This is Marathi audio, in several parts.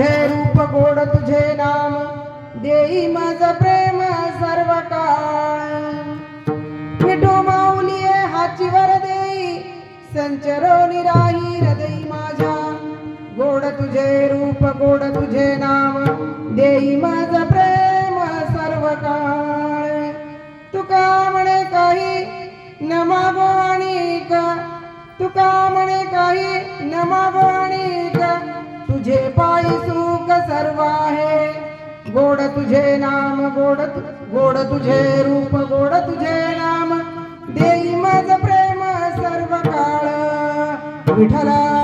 गोड रूप गोड तुझे नाम. देई माझ प्रेम सर्व काळ विठो माऊलिये हाची वर देई. संचरो निराही हृदय माझ्या. गोड तुझे रूप गोड तुझे नाम. देई माझ प्रेम सर्व काळ तुका म्हणे काही न मागो तुका म्हणे काही न मागो तुझे पायी सुख सर्व आहे. गोड तुझे नाम गोड तु- गोड तुझे रूप गोड तुझे नाम. देई माझ प्रेम सर्व काळ विठला विठला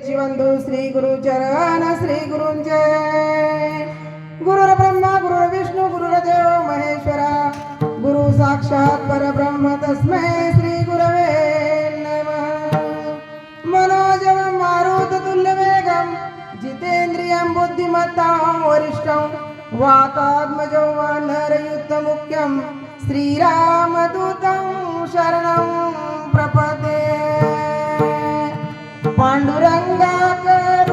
ते बंधू श्री गुरु चरण श्री गुरुंचे गुरुर ब्रह्मा गुरुर विष्णू गुरुर देव महेश्वरा। गुरु साक्षात परब्रह्म तस्मै श्री गुरवे नमः। मनोजवं मारुत तुल्यवेगं जितेन्द्रियं बुद्धिमत्तां वरिष्ठं वातात्मजो वानरयुक्तमुख्यं श्रीरामदूतं शरणं पांडुरंगा पाण्डुरङ्गाकर